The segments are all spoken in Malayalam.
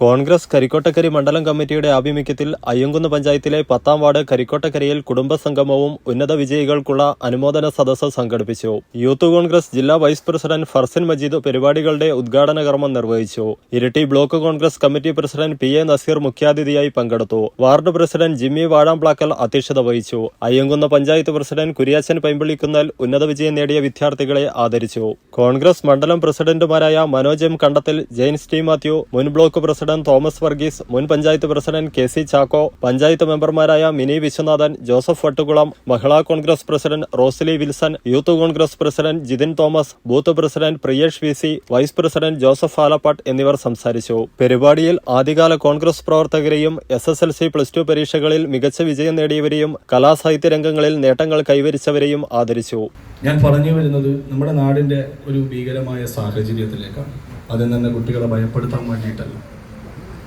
കോൺഗ്രസ് കരിക്കോട്ടക്കരി മണ്ഡലം കമ്മിറ്റിയുടെ ആഭിമുഖ്യത്തിൽ അയ്യങ്കുന്ന് പഞ്ചായത്തിലെ പത്താം വാർഡ് കരിക്കോട്ടക്കരയിൽ കുടുംബസംഗമവും ഉന്നത വിജയികൾക്കുള്ള അനുമോദന സദസ്സ് സംഘടിപ്പിച്ചു. യൂത്ത് കോൺഗ്രസ് ജില്ലാ വൈസ് പ്രസിഡന്റ് ഫർസിൻ മജീദ് പരിപാടികളുടെ ഉദ്ഘാടന കർമ്മം നിർവഹിച്ചു. Iritty block Congress committee president P A Naseer മുഖ്യാതിഥിയായി പങ്കെടുത്തു. വാർഡ് പ്രസിഡന്റ് ജിമ്മി വാഴാംപ്ലാക്കൽ അധ്യക്ഷത വഹിച്ചു. അയ്യങ്കുന്ന് പഞ്ചായത്ത് പ്രസിഡന്റ് കുര്യാച്ചൻ പൈമ്പിളിക്കുന്നൽ ഉന്നത വിജയം നേടിയ വിദ്യാർത്ഥികളെ ആദരിച്ചു. കോൺഗ്രസ് മണ്ഡലം പ്രസിഡന്റുമാരായ മനോജ് എം കണ്ടത്തിൽ ജെയിൻസ് ടി മാത്യു മുൻ ബ്ലോക്ക് പ്രസിഡന്റ് തോമസ് വർഗീസ് മുൻ panchayat president K C Chacko panchayat മെമ്പർമാരായ Mini Viswanathan Joseph Vattukulam Mahila Congress president Rosily Wilson youth Congress president Jithin Thomas booth president Priyesh V C vice president Joseph Alappatt എന്നിവർ സംസാരിച്ചു. പരിപാടിയിൽ ആദ്യകാല കോൺഗ്രസ് പ്രവർത്തകരെയും S S L C plus two പരീക്ഷകളിൽ മികച്ച വിജയം നേടിയവരെയും കലാസാഹിത്യ രംഗങ്ങളിൽ നേട്ടങ്ങൾ കൈവരിച്ചവരെയും ആദരിച്ചു. ഞാൻ പറഞ്ഞു വരുന്നത് നമ്മുടെ നാടിന്റെ ഒരു ഭീകരമായ സാഹചര്യത്തിലേക്കാണ്. അതിൽ നിന്ന് കുട്ടികളെ ഭയപ്പെടുത്താൻ വേണ്ടിയിട്ടല്ല.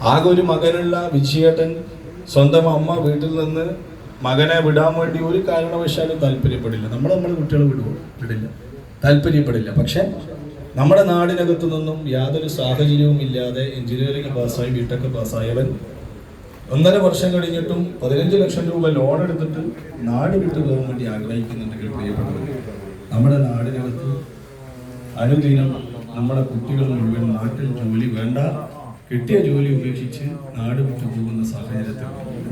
ആകെ ഒരു മകനുള്ള വിജയേട്ടൻ സ്വന്തം അമ്മ വീട്ടിൽ നിന്ന് മകനെ വിടാൻ വേണ്ടി ഒരു കാരണവശാലും താല്പര്യപ്പെടില്ല. നമ്മൾ നമ്മുടെ കുട്ടികളെ വിടുവോ വിടില്ല. താല്പര്യപ്പെടില്ല. പക്ഷെ നമ്മുടെ നാടിനകത്തു നിന്നും യാതൊരു സാഹചര്യവും ഇല്ലാതെ എഞ്ചിനീയറിംഗ് പാസ്സായി ബിടെക് പാസ്സായവൻ ഒന്നര വർഷം കഴിഞ്ഞിട്ടും പതിനഞ്ച് ലക്ഷം രൂപ ലോൺ എടുത്തിട്ട് നാട് വിട്ടു പോകാൻ വേണ്ടി ആഗ്രഹിക്കുന്നുണ്ടെങ്കിൽ പ്രിയപ്പെട്ടവർ. നമ്മുടെ നാടിനകത്ത് അനുദിനം നമ്മുടെ കുട്ടികൾ മുഴുവൻ നാട്ടിൽ ജോലി വേണ്ട. കിട്ടിയ ജോലി ഉപേക്ഷിച്ച് നാട് വിട്ടു പോകുന്ന സാഹചര്യത്തിൽ